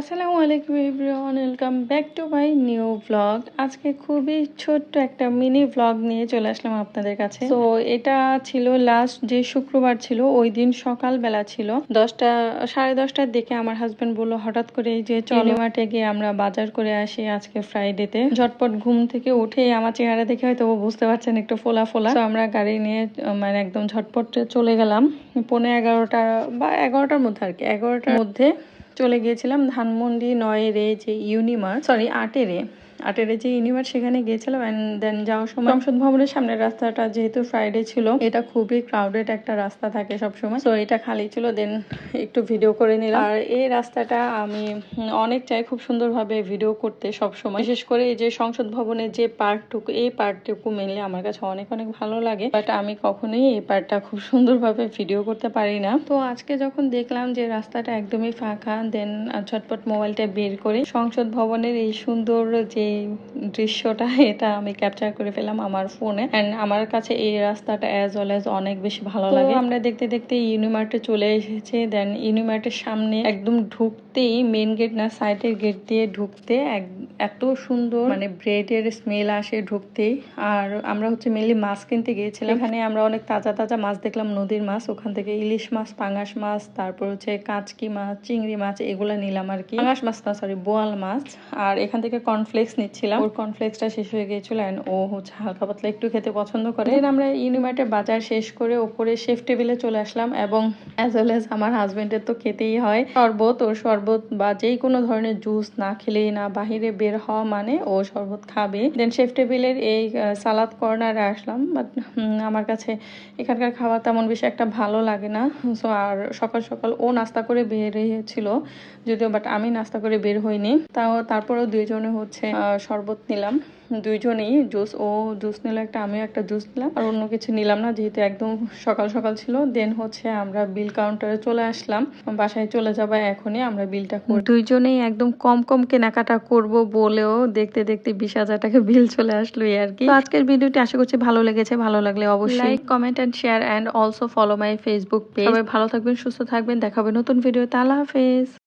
আসসালামু আলাইকুম everyone, welcome back to my new blog. আজকে খুবই ছোট্ট একটা মিনি ব্লগ নিয়ে চলে আসলাম আপনাদের কাছে। তো এটা ছিল লাস্ট যে শুক্রবার ছিল, ওই দিন সকালবেলা ছিল। দশটা, সাড়ে দশটার দিকে আমার হাজবেন্ড বলল, হঠাৎ করে যে চলে মাঠে গিয়ে আমরা বাজার করে আসি আজকে ফ্রাইডেতে ঝটপট ঘুম থেকে উঠে আমার চেহারা দেখে হয়তো বুঝতে পারছেন একটু ফোলা ফোলা। তো আমরা গাড়ি নিয়ে মানে একদম ঝটপট চলে গেলাম। পৌনে এগারোটা বা এগারোটার মধ্যে আর কি, এগারোটার মধ্যে চলে গিয়েছিলাম ধানমন্ডি নয় রে যে ইউনিমার্স সরি আটেরে আটেরে যে ইউনিমার সেখানে গিয়েছিলাম অ্যান্ড দেন যাওয়ার সময় সংসদ ভবনের সামনের রাস্তাটা যেহেতু ফ্রাইডে ছিল, এটা খুবই ক্রাউডেড একটা রাস্তা থাকে সবসময়। তো এটা খালি ছিল দেন একটু ভিডিও করে নিলাম। আর এই রাস্তাটা আমি অনেক চাই খুব সুন্দরভাবে ভিডিও করতে সবসময়, বিশেষ করে এই যে সংসদ ভবনের যে পার্টটুকু, এই পার্টটুকু মেনলি আমার কাছে অনেক অনেক ভালো লাগে। বাট আমি কখনোই এই পার্টটা খুব সুন্দরভাবে ভিডিও করতে পারি না। তো আজকে যখন দেখলাম যে রাস্তাটা একদমই ফাঁকা দেন ঝটপট মোবাইলটা বের করে সংসদ ভবনের এই সুন্দর যে দৃশ্যটা এটা আমি ক্যাপচার করে ফেলাম আমার ফোনে এন্ড আমার কাছে এই রাস্তাটা অ্যাজ ওয়েল অ্যাজ অনেক বেশি ভালো লাগে। আমরা দেখতে দেখতে ইউনিমার্টে চলে এসেছি। দেন ইউনিমার্টের সামনে একদম ঢুকতেই মেন গেট না সাইডের গেট দিয়ে ঢুকতে এক- এত সুন্দর মানে ব্রেডের স্মেল আসে ঢুকতেই। আর আমরা হচ্ছে মেনলি মাছ কিনতে গিয়েছিলাম। এখানে আমরা অনেক তাজা তাজা মাছ দেখলাম নদীর মাছ ওখান থেকে ইলিশ মাছ পাঙ্গাস মাছ তারপর হচ্ছে কাঁচকি মাছ চিংড়ি মাছ এগুলো নিলাম আর কি। পাঙ্গাস মাছ না সরি বোয়াল মাছ। আর এখান থেকে কর্নফ্লেক্স নিচ্ছিলাম। ওর কর্নফ্লেক্সটা শেষ হয়ে গিয়েছিল and ও হচ্ছে হালকা পাতলা একটু খেতে পছন্দ করে। আমরা ইউনিমার্টের বাজার শেষ করে ওপরে শেফ টেবিলে চলে আসলাম এবং অ্যাজ ওয়েল এজ আমার হাজবেন্ডের তো খেতেই হয়। শরবত ওর শরবত বা যেই কোনো ধরনের জুস না খেলেই না বাহিরে বের হওয়া মানে ও শরবত খাবে। দেন শেফ টেবিলের এই সালাদ কর্নারে আসলাম বাট আমার কাছে এখানকার খাবার তেমন বেশি একটা ভালো লাগে না। সো আর সকাল সকাল ও নাস্তা করে বের হয়েছিল যদিও বাট আমি নাস্তা করে বের হইনি। তাও তারপরেও দুইজনে হচ্ছে শরবত নিলাম। দুইজনেই জুস ও জুস নিল একটা আমিও একটা জুস নিলাম আর অন্য কিছু নিলাম না যেহেতু একদম সকাল সকাল ছিল। দেন হচ্ছে আমরা বিল কাউন্টারে চলে আসলাম। বাসায় চলে যাব এখনই আমরা বিলটা করি দুইজনেই একদম কম কম কেনাকাটা করব বলেও দেখতে দেখতে বিশ হাজার টাকা বিল চলে আসলো আর কি। আজকের ভিডিওটি আশা করছি ভালো লেগেছে। ভালো লাগলে অবশ্যই like comment and share and also follow my Facebook page সবাই ভালো থাকবেন সুস্থ থাকবেন। দেখাবে নতুন ভিডিওতে। আল্লাহ হাফেজ।